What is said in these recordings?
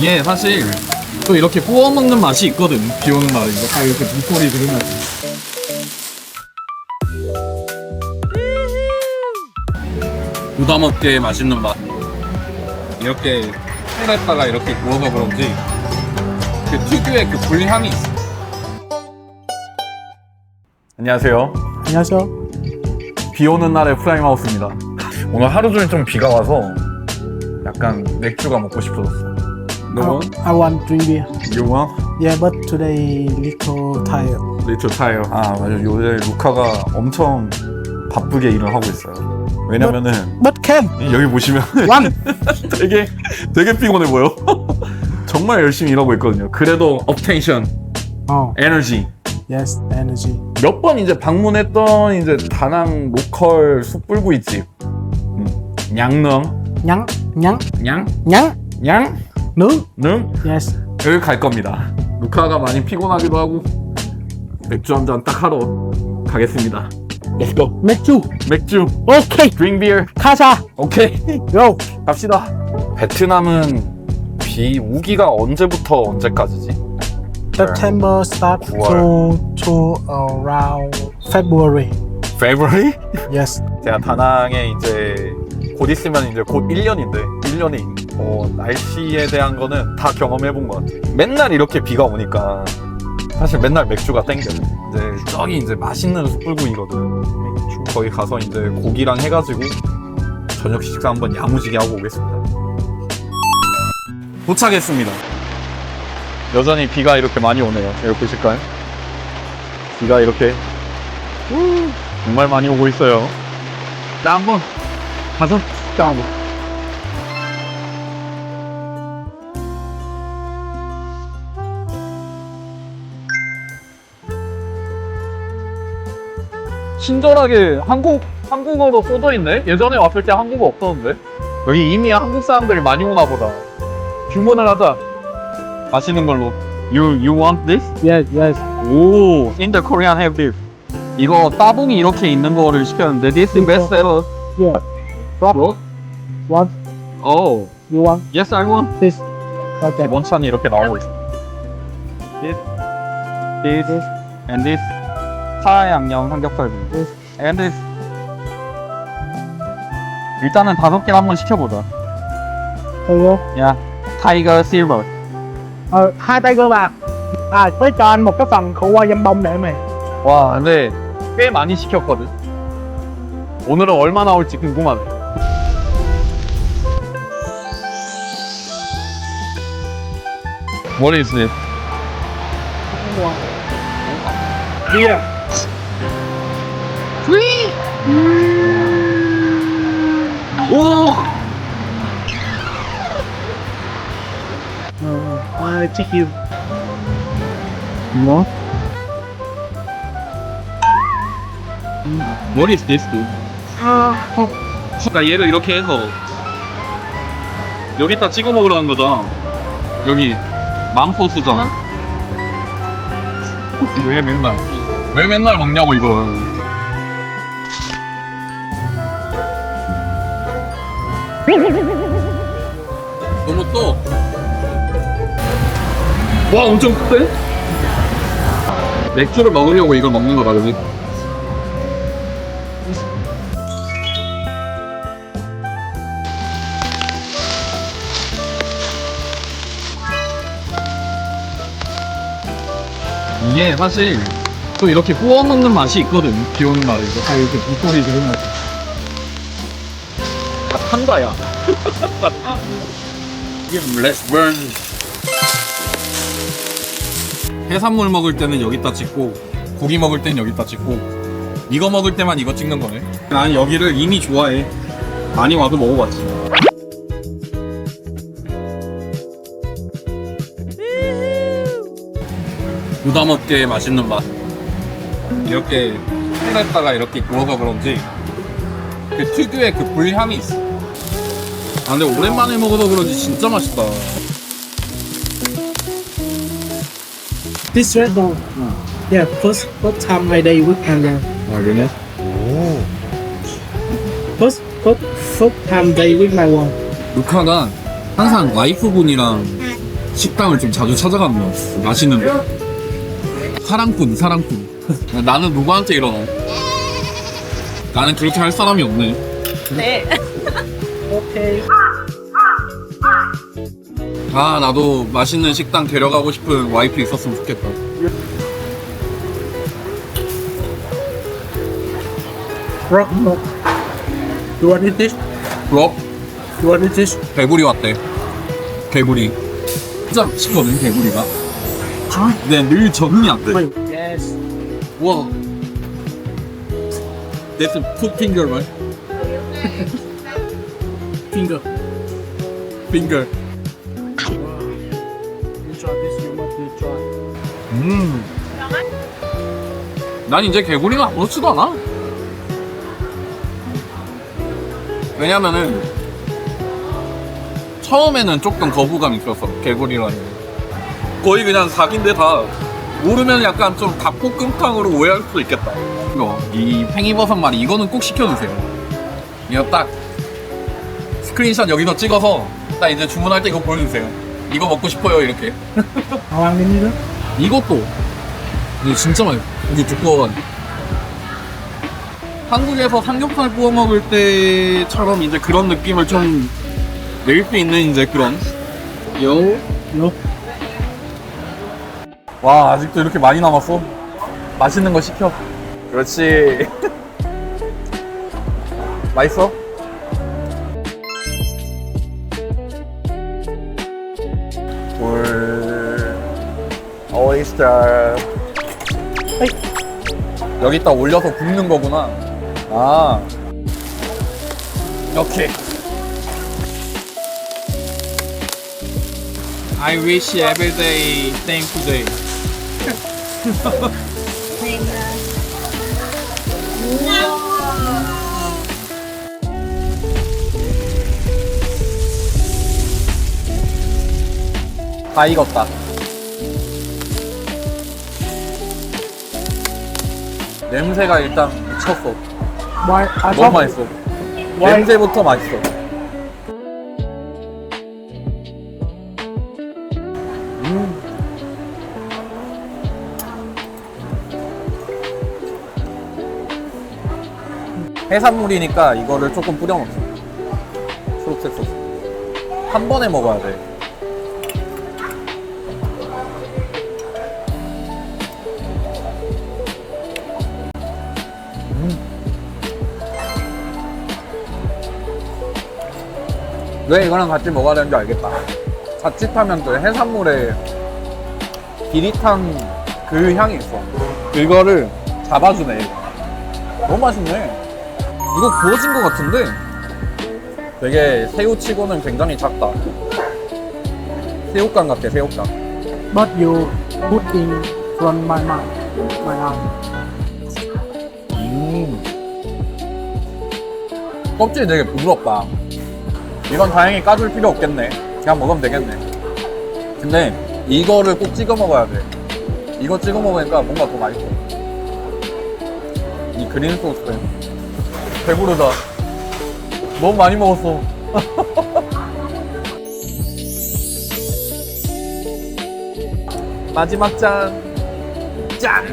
이게 사실 또 이렇게 구워 먹는 맛이 있거든. 비 오는 날에 이거 딱 이렇게 물소리 들으면. 부담 없게 맛있는 맛. 이렇게 팬에다가 이렇게 구워서 그런지 그 특유의 그 불향이 있어. 안녕하세요. 안녕하세요. 비 오는 날의 프라임 하우스입니다. 오늘 하루 종일 좀 비가 와서 약간 맥주가 먹고 싶어졌어. 너 I, I want drink beer. 유황? Yeah, but today little tired. 리터 타이어. 아 맞아. 요새 루카가 엄청 바쁘게 일을 하고 있어요. 왜냐면은 But can 여기 보시면 one. 되게 되게 피곤해 보여. 정말 열심히 일하고 있거든요. 그래도 업텐션, Oh, 에너지. yes, energy. 몇 번 이제 방문했던 이제 다낭 로컬 숯불구이집. 음, 양능, Nhắn, nhắn, 양, nhắn. 양, Nướng. 능 Yes. 여기 갈 겁니다. 루카가 많이 피곤하기도 하고 맥주 한 잔 딱 하러 가겠습니다. Let's go. 맥주. 맥주, Okay. drink beer. 가자. 오케이, Go. 갑시다. 베트남은 비 우기가 언제부터 언제까지지? September start to 구월. to around February. February? Yes. 제가 다낭에 이제 곧 있으면 이제 곧 1년인데 1년이 어, 날씨에 대한 거는 다 경험해 본 것 같아요. 맨날 이렇게 비가 오니까 사실 맨날 맥주가 땡겨. 이제 저기 이제 맛있는 숯불구이거든. 맥주. 거기 가서 이제 고기랑 해가지고 저녁 식사 한번 야무지게 하고 오겠습니다. 도착했습니다. 여전히 비가 이렇게 많이 오네요. 여기 보실까요? 비가 이렇게 우, 정말 많이 오고 있어요. 나 한번 가서 식당 한번. 친절하게 한국 한국어로 써져 있네. 예전에 왔을 때 한국어 없었는데. 여기 이미 한국 사람들이 많이 오나 보다. 주문을 하자. 마시는 걸로. You you want this? Yes, yes. 오, in the Korean have this. 이거 따봉이 이렇게 있는 거를 시켰는데 this is best seller. Yeah. 뭐? What Oh, you want? yes I want. This. Okay. 원찬이 이렇게 나오고 있어. This, this, and this. 파 양념 삼겹살비. This. And this. 일단은 다섯 개 한번 시켜보자. Hello. 야, 타이거 실버. Ờ, hai tay cơ bạc. À, với cho anh một cái phần khổ qua dăm bông để mày. 와, 근데 꽤 많이 시켰거든. 오늘은 얼마 나올지 궁금하네. What is it? Beer. 오! Uh, chicken. 뭐? What is this, dude? 그러니까 얘를 이렇게 해서 여기다 찍어 먹으라는 거다. 여기 망소스잖아. 왜 맨날 왜 맨날 먹냐고 이거. 너무 또. 와 엄청 크대? 맥주를 먹으려고 이걸 먹는 거다 그지? 이게 사실 또 이렇게 구워 먹는 맛이 있거든. 비 오는 날에. 이거 다 이렇게 물소리 들으면 한가야. 이게 레스burn. 해산물 먹을 때는 여기다 찍고 고기 먹을 땐 여기다 찍고 이거 먹을 때만 이거 찍는 거네. 난 여기를 이미 좋아해. 많이 와도 먹어봤지. 부담 없게 맛있는 맛 이렇게 팬에다가 이렇게 구워서 그런지 그 특유의 그 불향이 있어 아 근데 오랜만에 먹어서 그런지 진짜 맛있다 This restaurant. Yeah, first first time I day with Hanga. 아 그래? First first first time day with my wife. 루카가 항상 와이프분이랑 식당을 좀 자주 찾아가면 맛있는 사랑꾼 사랑꾼 나는 누구한테 이러노 나는 그렇게 할 사람이 없네 네. 오케이. 아 나도 맛있는 식당 데려가고 싶은 와이프 있었으면 좋겠다 Rock. You want this? 럽 You want this? 개구리 왔대 개구리 진짜 맛있거든 개구리가 근데 늘 적응이 안돼 Wait. Yes. 와 That's a foot finger right? Finger. finger. 음. 난 이제 개구리가 아무렇지도 않아. 왜냐면은 처음에는 조금 거부감 있었어 개구리라는 게. 거의 그냥 사기인데 다 모르면 약간 좀 닭볶음탕으로 오해할 수도 있겠다. 이거 이 팽이버섯 말이 이거는 꼭 시켜주세요. 이거 딱 스크린샷 여기서 찍어서 딱 이제 주문할 때 이거 보여주세요. 이거 먹고 싶어요 이렇게. Did you 이것도 이게 진짜 맛있어 이게 두꺼워가지고 한국에서 삼겹살 구워 먹을 때처럼 이제 그런 느낌을 좀 낼 수 있는 이제 그런 요 No. 와 아직도 이렇게 많이 남았어? 맛있는 거 시켜. 그렇지. 맛있어? 굴 오이스터. 여기다 올려서 굽는 거구나. 아. 오케이. I wish every day thank today 다 익었다 냄새가 일단 미쳤어 Why? I 너무 맛있어 Why? 냄새부터 맛있어 음. 해산물이니까 이거를 조금 뿌려 넣었어 초록색 소스 한 번에 먹어야 돼왜 이거랑 같이 먹어야 되는지 알겠다. 자칫하면 또 해산물에 비릿한 그 향이 있어. 그거를 잡아주네. 너무 맛있네. 이거 구워진 것 같은데 되게 새우치고는 굉장히 작다. 새우깡 같아, 새우깡. But you put in from my mouth, my arm. 음. 껍질이 되게 부드럽다. 이건 다행히 까줄 필요 없겠네. 그냥 먹으면 되겠네. 근데 이거를 꼭 찍어 먹어야 돼. 이거 찍어 먹으니까 뭔가 더 맛있어. 이 그린 소스. 배부르다. 너무 많이 먹었어. 마지막 짠. 짠!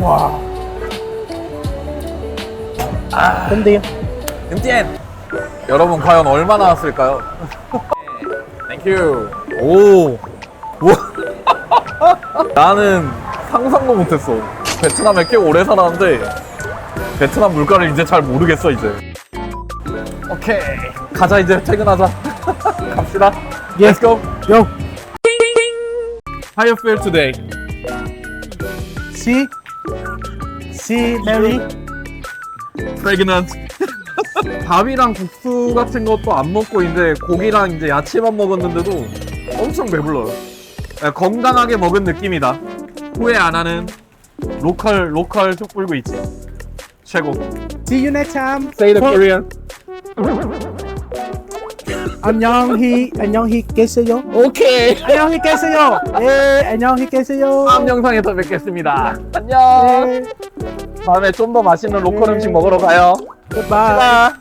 와. Tính tiền. 금띠엔 여러분 과연 얼마 나왔을까요? 땡큐 오. 나는 상상도 못했어 베트남에 꽤 오래 살았는데 베트남 물가를 이제 잘 모르겠어 이제 오케이 가자 이제 퇴근하자 갑시다 Let's go Go. How you feel today? See? See, Larry? pregnant 밥이랑 국수 같은 것도 안 먹고 이제 고기랑 이제 야채만 먹었는데도 엄청 배불러요. 네, 건강하게 먹은 느낌이다. 후회 안 하는 로컬 로컬 족불구 있지. 최고. See you next time. Say the Korean. 안녕히 안녕히 계세요. 오케이. 안녕히 계세요. 예, 안녕히 계세요. 다음 영상에서 뵙겠습니다. 안녕. 예, 다음에 좀 더 맛있는 로컬 음식 먹으러 가요. goodbye. 자.